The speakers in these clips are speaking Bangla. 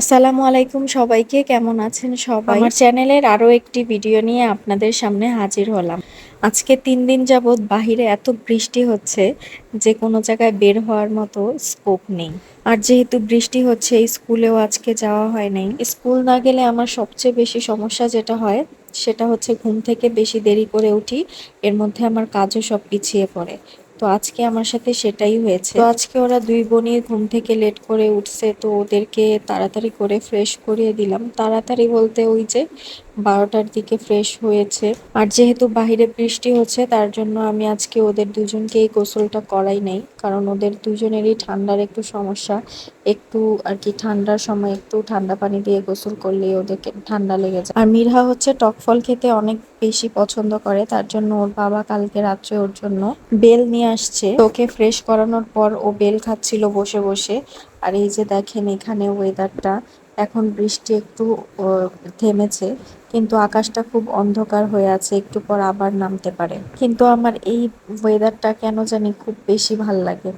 আসসালামু আলাইকুম সবাইকে, কেমন আছেন সবাই? আমার চ্যানেলের আরও একটি ভিডিও নিয়ে আপনাদের সামনে হাজির হলাম। আজকে তিন দিন যাবৎ বাহিরে এত বৃষ্টি হচ্ছে, যে কোনো জায়গায় বের হওয়ার মতো স্কোপ নেই। আর যেহেতু বৃষ্টি হচ্ছে স্কুলেও আজকে যাওয়া হয় নাই। স্কুল না গেলে আমার সবচেয়ে বেশি সমস্যা যেটা হয়, সেটা হচ্ছে ঘুম থেকে বেশি দেরি করে উঠি, এর মধ্যে আমার কাজও সব পিছিয়ে পড়ে। তো আজকে আমার সাথে সেটাই হয়েছে। তো আজকে ওরা দুই বোনই ঘুম থেকে লেট করে উঠছে, তো ওদেরকে তাড়াতাড়ি করে ফ্রেশ করিয়ে দিলাম। তাড়াতাড়ি বলতে ওই যে বারোটার দিকে ফ্রেশ হয়েছে। আর যেহেতু বাহিরে বৃষ্টি হচ্ছে, তার জন্য আমি আজকে ওদের দুজনকেই গোসলটা করাই নাই। কারণ ওদের দুজনেরই ঠান্ডার একটু সমস্যা। একটু আর কি ঠান্ডার সময় একটু ঠান্ডা পানি দিয়ে গোসল করলে ওদেরকে ঠান্ডা লেগে যায়। আর মিরহা হচ্ছে টক ফল খেতে অনেক বেশি পছন্দ করে, তার জন্য ওর বাবা কালকে রাত্রে ওর জন্য বেল নিয়ে আসছে। ওকে ফ্রেশ করানোর পর ও বেল খাচ্ছিল বসে বসে। আর এই যে দেখেন এখানে ওয়েদারটা এখন বৃষ্টি একটু থেমেছে। কিন্তু আকাশটা খুব অন্ধকার হয়ে আছে, একটু পর আবার নামতে পারে। কিন্তু আমার এই ওয়েদারটা কেন জানি খুব বেশি ভালো লাগে।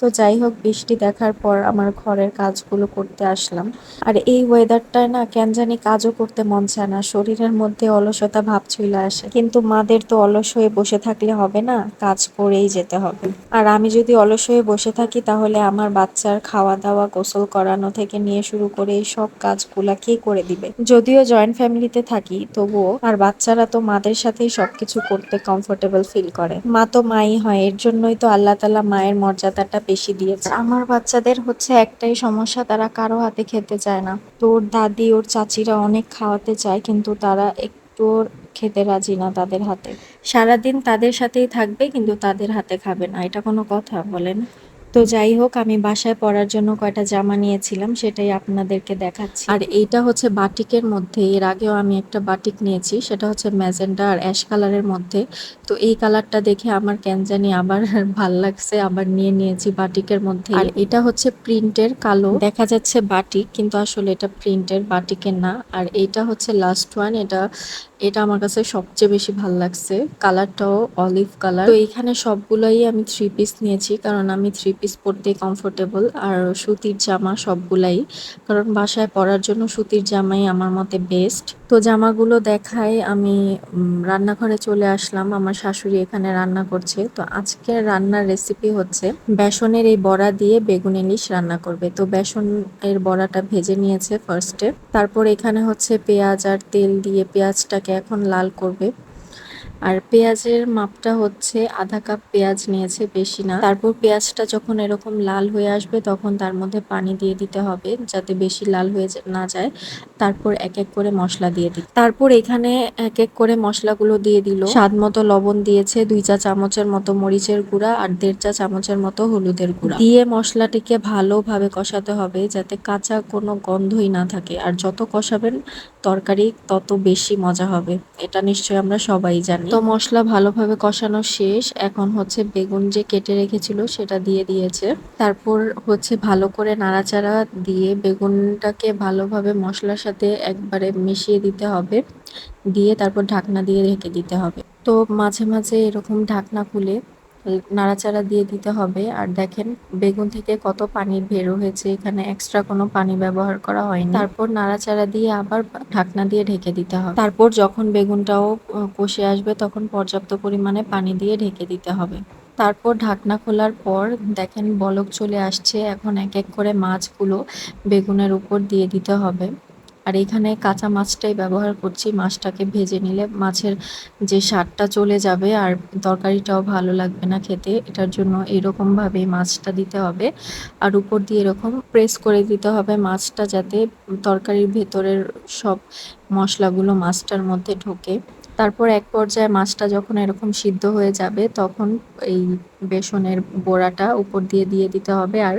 তো যাই হোক, বৃষ্টি দেখার পর আমার ঘরের কাজগুলো করতে আসলাম। আর এই ওয়েদারটায় না কেন জানি কাজও করতে মন চায় না, শরীরের মধ্যে অলসতা ভাব চলে আসে। কিন্তু মাদের তো অলস হয়ে বসে থাকলে হবে না, কাজ করেই যেতে হবে। আর আমি যদি অলস হয়ে বসে থাকি, তাহলে আমার বাচ্চার খাওয়া দাওয়া গোসল করানো থেকে নিয়ে শুরু করে এই সব কাজগুলা কে করে দিবে? যদিও জয়েন্ট ফ্যামিলিতে থাকি, তবুও আর বাচ্চারা তো মাদের সাথেই সবকিছু করতে কমফোর্টেবল ফিল করে। মা তো মাই হয়, এর জন্যই তো আল্লাহ তালা মায়ের মর্যাদাটা বেশি দিয়েছে। আমার বাচ্চাদের হচ্ছে একটাই সমস্যা, তারা কারও হাতে খেতে চায় না। তো ওর দাদি, ওর চাচিরা অনেক খাওয়াতে চায়, কিন্তু তারা একটু খেতে রাজি না তাদের হাতে। সারাদিন তাদের সাথেই থাকবে, কিন্তু তাদের হাতে খাবে না। এটা কোনো কথা বলেন তো যাই হোক, আমি বাসায় পরার জন্য কয়টা জামা নিয়েছিলাম সেটাই আপনাদেরকে দেখাচ্ছি। আর এইটা হচ্ছে বাটিকের মধ্যে, এর আগেও আমি একটা বাটিক নিয়েছি, সেটা হচ্ছে ম্যাজেন্ডা আর অ্যাশ কালারের মধ্যে। তো এই কালারটা দেখে আমার কেন জানি আবার ভালো লাগছে, আবার নিয়ে নিয়েছি বাটিকের মধ্যে। আর এটা হচ্ছে প্রিন্টের কালো। দেখা যাচ্ছে বাটিক, কিন্তু আসলে এটা প্রিন্টের বাটিকের না। আর এটা হচ্ছে লাস্ট ওয়ান, এটা এটা আমার কাছে সবচেয়ে বেশি ভালো লাগছে। কালারটাও অলিভ কালার তো এখানে সবগুলোই আমি থ্রি পিস নিয়েছি, কারণ আমি থ্রি পিস পরতে কমফোর্টেবল আর সুতির জামা সবগুলাই, কারণ বাসায় পরার জন্য সুতির জামাই আমার মতে বেস্ট তো জামাগুলো দেখাই আমি রান্নাঘরে চলে আসলাম। আমার শাশুড়ি এখানে রান্না করছে। তো আজকের রান্নার রেসিপি হচ্ছে বেসনের এই বড়া দিয়ে বেগুন ইলিশ রান্না করবে। তো বেসন এর বড়াটা ভেজে নিয়েছে ফার্স্টে তারপর এখানে হচ্ছে পেঁয়াজ আর তেল দিয়ে পেঁয়াজটাকে এখন লাল করবে। আর পেঁয়াজের মাপটা হচ্ছে আধা কাপ পেঁয়াজ নিয়েছে বেশি না। তারপর পেঁয়াজটা যখন এরকম লাল হয়ে আসবে তখন তার মধ্যে পানি দিয়ে দিতে হবে যাতে বেশি লাল হয়ে না যায়। তারপর এক এক করে মশলা দিয়ে দিই তারপর এখানে এক এক করে মশলাগুলো দিয়ে দিল। স্বাদ মতো লবণ দিয়েছে দুই চা চামচের মতো মরিচের গুঁড়া আর দেড় চা চামচের মতো হলুদের গুঁড়া। দিয়ে মশলাটিকে ভালোভাবে কষাতে হবে যাতে কাঁচা কোনো গন্ধই না থাকে। আর যত কষাবেন তরকারি তত বেশি মজা হবে। এটা নিশ্চয়ই আমরা সবাই জানি। তো মশলা ভালোভাবে কষানো শেষ। এখন হচ্ছে বেগুন যে কেটে রেখেছিল সেটা দিয়ে দিয়েছে। তারপর হচ্ছে ভালো করে নাড়াচাড়া দিয়ে বেগুনটাকে ভালোভাবে মশলার সাথে একবারে মিশিয়ে দিতে হবে। দিয়ে তারপর ঢাকনা দিয়ে ঢেকে দিতে হবে। তো মাঝে মাঝে এরকম ঢাকনা খুলে নাড়াচাড়া দিয়ে দিতে হবে। আর দেখেন, বেগুন থেকে কত পানি বের হয়েছে, এখানে এক্সট্রা কোনো পানি ব্যবহার করা হয়নি। তারপর নাড়াচাড়া দিয়ে আবার ঢাকনা দিয়ে ঢেকে দিতে হবে। তারপর যখন বেগুনটাও কষে আসবে, তখন পর্যাপ্ত পরিমাণে পানি দিয়ে ঢেকে দিতে হবে। তারপর ঢাকনা খোলার পর দেখেন বলক চলে আসছে। এখন এক এক করে মাছগুলো বেগুনের উপর দিয়ে দিতে হবে। আর এখানে কাঁচা মাছটাই ব্যবহার করছি। মাছটাকে ভেজে নিলে মাছের যে স্বাদটা চলে যাবে আর তরকারিটাও ভালো লাগবে না খেতে। এটার জন্য এরকমভাবেই মাছটা দিতে হবে। আর উপর দিয়ে এরকম প্রেস করে দিতে হবে মাছটা যাতে তরকারির ভেতরের সব মশলাগুলো মাছটার মধ্যে ঢোকে। তারপর এক পর্যায়ে মাছটা যখন এরকম সিদ্ধ হয়ে যাবে, তখন এই বেসনের বড়াটা উপর দিয়ে দিয়ে দিতে হবে আর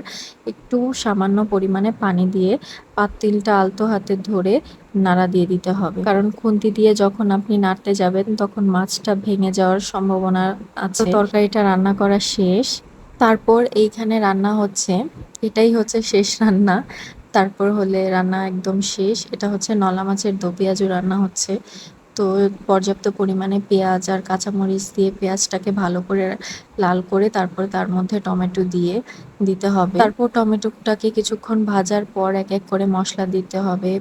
একটু সামান্য পরিমাণে পানি দিয়ে পাতিলটা আলতো হাতে ধরে নাড়া দিয়ে দিতে হবে। কারণ খুন্তি দিয়ে যখন আপনি নাড়তে যাবেন, তখন মাছটা ভেঙে যাওয়ার সম্ভাবনা আছে। তরকারিটা রান্না করা শেষ। তারপর এইখানে রান্না হচ্ছে, এটাই হচ্ছে শেষ রান্না। তারপর হলে রান্না একদম শেষ। এটা হচ্ছে নলা মাছের দো রান্না হচ্ছে। তো পর্যাপ্ত পরিমাণে পেঁয়াজ আর কাঁচামরিচ দিয়ে পেঁয়াজটাকে ভালো করে লাল করে তারপর তার মধ্যে টমেটো দিয়ে দিতে হবে। তারপর টমেটোটাকে কিছুক্ষণ ভাজার পর এক এক করে মশলা দিতে হবে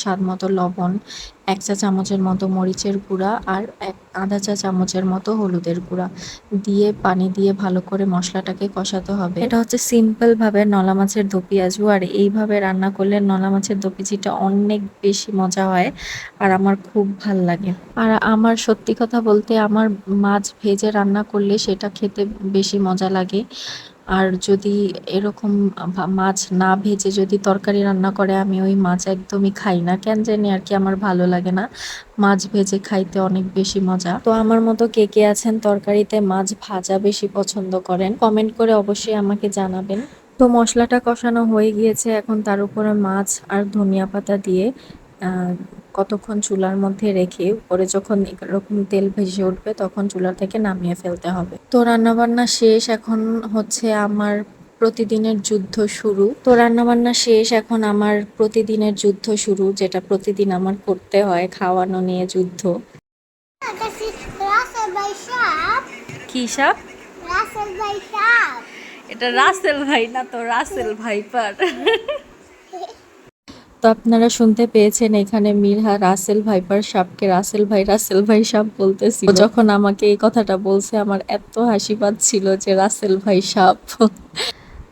স্বাদ মতো লবণ, এক চা চামচের মতো মরিচের গুঁড়া আর এক আধা চা চামচের মতো হলুদের গুঁড়া দিয়ে পানি দিয়ে ভালো করে মশলাটাকে কষাতে হবে। এটা হচ্ছে সিম্পলভাবে নলা মাছের দো পেঁয়াজু আর এইভাবে রান্না করলে নলা মাছের দো অনেক বেশি মজা হয় আর আমার খুব ভালো লাগে। আর আমার সত্যি কথা বলতে আমার মাছ ভেজে রান্না করলে সেটা খেতে বেশি মজা লাগে। আর যদি এরকম মাছ না ভেজে যদি তরকারি রান্না করে, আমি ওই মাছ একদমই খাই না। কেন জানি আর কি আমার ভালো লাগে না। মাছ ভেজে খাইতে অনেক বেশি মজা। তো আমার মতো কে কে আছেন তরকারিতে মাছ ভাজা বেশি পছন্দ করেন, কমেন্ট করে অবশ্যই আমাকে জানাবেন। তো মশলাটা কষানো হয়ে গিয়েছে, এখন তার উপরে মাছ আর ধনিয়া পাতা দিয়ে কতক্ষণ চুলার মধ্যে রেখে উপরে যখন এরকম তেল ভেসে উঠবে তখন চুলা থেকে নামিয়ে ফেলতে হবে তো রান্নাবান্না শেষ এখন হচ্ছে আমার প্রতিদিনের যুদ্ধ শুরু তো রান্নাবান্না শেষ এখন আমার প্রতিদিনের যুদ্ধ শুরু যেটা প্রতিদিন আমার করতে হয় খাওয়ানো নিয়ে যুদ্ধ. কি সাপ. এটা রাসেল ভাই না তো রাসেল ভাইপার তো আপনারা শুনতে পেয়েছেন এখানে মিরহা রাসেল ভাইপার সাপকে রাসেল ভাই রাসেল ভাই সাপ বলতেছিল। যখন আমাকে এই কথাটা বলছে আমার এত হাসি পাচ্ছিল যে রাসেল ভাই সাপ।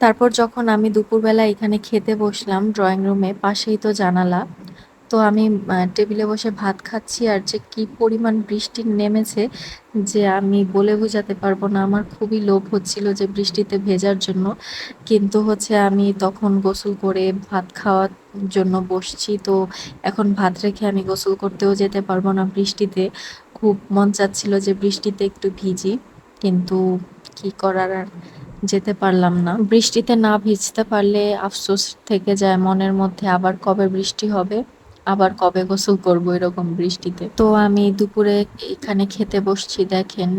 তারপর যখন আমি দুপুরবেলা এখানে খেতে বসলাম ড্রয়িং রুমে পাশেই তো জানালা। তো আমি টেবিলে বসে ভাত খাচ্ছি আর যে কি পরিমাণ বৃষ্টি নেমেছে যে আমি বলে বোঝাতে পারব না। আমার খুবই লোভ হচ্ছিল যে বৃষ্টিতে ভেজার জন্য। কিন্তু হচ্ছে আমি তখন গোসল করে ভাত খাওয়ার জন্য বসছি। তো এখন ভাত রেখে আমি গোসল করতেও যেতে পারব না বৃষ্টিতে। খুব মন চাচ্ছিল যে বৃষ্টিতে একটু ভিজি। কিন্তু কি করার আর যেতে পারলাম না। বৃষ্টিতে না ভিজতে পারলে আফসোস থেকে যায় মনের মধ্যে আবার কবে বৃষ্টি হবে। আবার কবে গোসল করব এরকম বৃষ্টিতে? তো আমি দুপুরে এখানে খেতে বসছি, দেখেন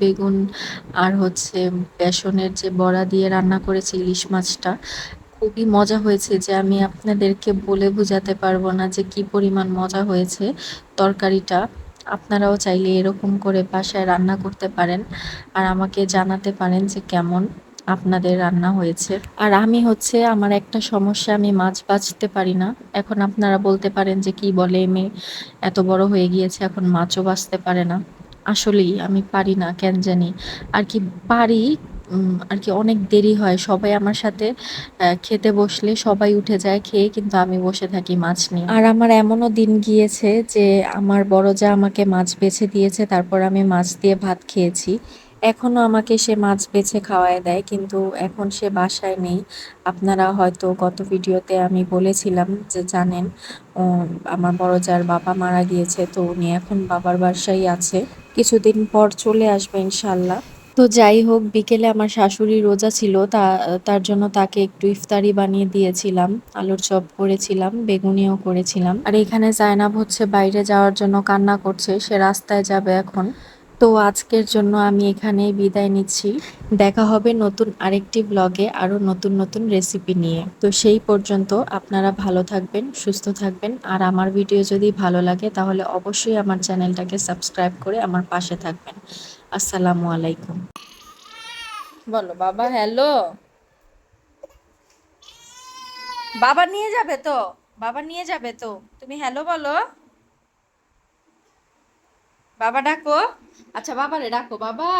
বেগুন আর হচ্ছে বেসনের যে বড়া দিয়ে রান্না করেছি ইলিশ মাছটা, খুবই মজা হয়েছে যে আমি আপনাদেরকে বলে বোঝাতে পারব না যে কি পরিমাণ মজা হয়েছে তরকারিটা। আপনারাও চাইলে এরকম করে বাসায় রান্না করতে পারেন আর আমাকে জানাতে পারেন যে কেমন। আপনাদের রান্না হয়েছে। আর আমি হচ্ছে, আমার একটা সমস্যা, আমি মাছ বাছতে পারি না। এখন আপনারা বলতে পারেন যে কি বলে মেয়ে এত বড় হয়ে গিয়েছে, এখন মাছও বাঁচতে পারে না। আসলেই আমি পারি না, কেন জানি? আর কি পারি আর কি অনেক দেরি হয়। সবাই আমার সাথে খেতে বসলে সবাই উঠে যায় খেয়ে, কিন্তু আমি বসে থাকি মাছ নিয়ে। আর আমার এমনও দিন গিয়েছে যে, আমার বড় যা আমাকে মাছ বেছে দিয়েছে, তারপর আমি মাছ দিয়ে ভাত খেয়েছি। এখনও আমাকে সে মাছ বেছে খাওয়ায় দেয়, কিন্তু এখন সে বাসায় নেই। আপনারা হয়তো গত ভিডিওতে আমি বলেছিলাম যে জানেন আমার বড় যার বাবা মারা গিয়েছে, তো উনি এখন বাবার বাসায় আছে। কিছুদিন পর চলে আসবে ইনশাল্লাহ তো যাই হোক, বিকেলে আমার শাশুড়ি রোজা ছিল, তা, তার জন্য তাকে একটু ইফতারি বানিয়ে দিয়েছিলাম, আলুর চপ করেছিলাম, বেগুনিও করেছিলাম। আর এখানে জায়নাব হচ্ছে বাইরে যাওয়ার জন্য কান্না করছে, সে রাস্তায় যাবে এখন। তো আজকের জন্য আমি এখানেই বিদায় নিচ্ছি। দেখা হবে নতুন আরেকটি ব্লগে আরও নতুন নতুন রেসিপি নিয়ে। তো সেই পর্যন্ত আপনারা ভালো থাকবেন, সুস্থ থাকবেন। আর আমার ভিডিও যদি ভালো লাগে তাহলে অবশ্যই আমার চ্যানেলটাকে সাবস্ক্রাইব করে আমার পাশে থাকবেন। আসসালামু আলাইকুম। বলো, বাবা হ্যালো বাবা নিয়ে যাবে তো? বাবা নিয়ে যাবে তো? তুমি হ্যালো বলো? বাবা ডাকো। আচ্ছা বাবারে ডাকো বাবা।